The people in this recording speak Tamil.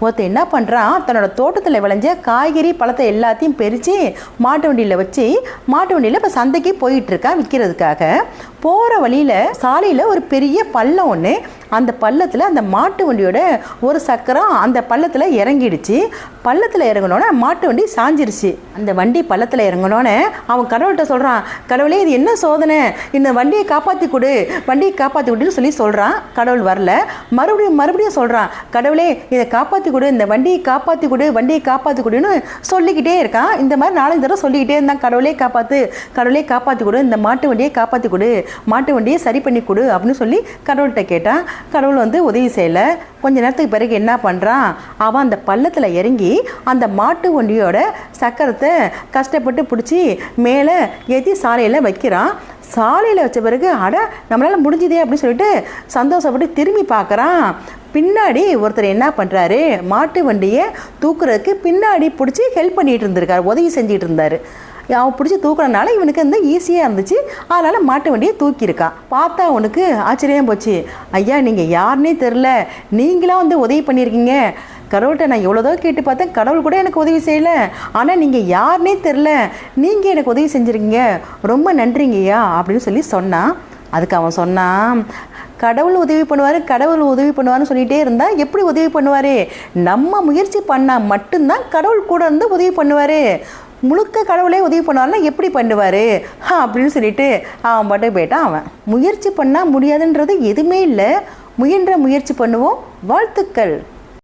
ஒருத்தன் என்ன பண்ணுறான் தன்னோட தோட்டத்தில் விளைஞ்ச காய்கறி பழத்தை எல்லாத்தையும் பறித்து மாட்டு வண்டியில் வச்சு மாட்டு வண்டியில் இப்போ சந்தைக்கு போயிட்டுருக்கான் விற்கிறதுக்காக போகிற வழியில் சாலையில் ஒரு பெரிய பள்ளம் ஒன்று அந்த பள்ளத்தில் அந்த மாட்டு வண்டியோட ஒரு சக்கரம் அந்த பள்ளத்தில் இறங்கிடுச்சு. பள்ளத்தில் இறங்கினோடனே மாட்டு வண்டி சாஞ்சிருச்சு. அந்த வண்டி பள்ளத்தில் இறங்கினோடனே அவன் கடவுள்கிட்ட சொல்கிறான் கடவுளே இது என்ன சோதனை? இந்த வண்டியை காப்பாற்றி கொடு. வண்டியை காப்பாற்றி கொடுன்னு சொல்லி சொல்கிறான் கடவுள் வரல. மறுபடியும் மறுபடியும் சொல்கிறான் கடவுளே இதை காப்பாற்றி கொடு. இந்த வண்டியை காப்பாற்றி கொடு. வண்டியை காப்பாற்றி கொடுன்னு சொல்லிக்கிட்டே இருக்கான். இந்த மாதிரி நாலஞ்சு தடவை சொல்லிக்கிட்டே இருந்தான். கடவுளே காப்பாற்று கடவுளே காப்பாற்றி கொடு. இந்த மாட்டு வண்டியை காப்பாற்றி கொடு. மாட்டு வண்டியை சரி பண்ணி கொடு. அப்படின்னு சொல்லி கடவுள்கிட்ட கேட்டான். கடவுள் வந்து உதவி செய்யலை. கொஞ்ச நேரத்துக்கு பிறகு என்ன பண்ணுறான் அவன் அந்த பள்ளத்தில் இறங்கி அந்த மாட்டு வண்டியோட சக்கரத்தை கஷ்டப்பட்டு பிடிச்சி மேலே ஏற்றி சாலையில் வைக்கிறான். சாலையில் வச்ச பிறகு அட நம்மளால் முடிஞ்சுதே அப்படின்னு சொல்லிட்டு சந்தோஷப்பட்டு திரும்பி பார்க்குறான். பின்னாடி ஒருத்தர் என்ன பண்ணுறாரு மாட்டு வண்டியை தூக்குறதுக்கு பின்னாடி பிடிச்சி ஹெல்ப் பண்ணிகிட்டு இருந்திருக்காரு உதவி செஞ்சிகிட்டு இருந்தார். அவன் பிடிச்சி தூக்குறதுனால இவனுக்கு வந்து ஈஸியாக இருந்துச்சு. அதனால் மாட்டு வண்டியை தூக்கியிருக்கான் பார்த்தா அவனுக்கு ஆச்சரியம் போச்சு. ஐயா நீங்கள் யாருன்னே தெரில நீங்களாம் வந்து உதவி பண்ணியிருக்கீங்க. கடவுள்கிட்ட நான் எவ்வளோதோ கேட்டு பார்த்தேன். கடவுள் கூட எனக்கு உதவி செய்யலை. ஆனால் நீங்கள் யாருன்னே தெரில நீங்கள் எனக்கு உதவி செஞ்சுருக்கீங்க. ரொம்ப நன்றிங்கய்யா அப்படின்னு சொல்லி சொன்னான் அதுக்கு அவன் சொன்னான் கடவுள் உதவி பண்ணுவார் கடவுள் உதவி பண்ணுவார்னு சொல்லிகிட்டே இருந்தால் எப்படி உதவி பண்ணுவார்? நம்ம முயற்சி பண்ணால் மட்டும்தான் கடவுள் கூட இருந்து உதவி பண்ணுவார். முழுக்க கடவுளே உதவி பண்ணுவார்னா எப்படி பண்ணுவார்? அப்படின்னு சொல்லிட்டு அவன் பாட்டு போயிட்டான். அவன் முயற்சி பண்ணால் முடியாதுன்றது எதுவுமே இல்லை. முயன்ற முயற்சி பண்ணுவோம். வாழ்த்துக்கள்.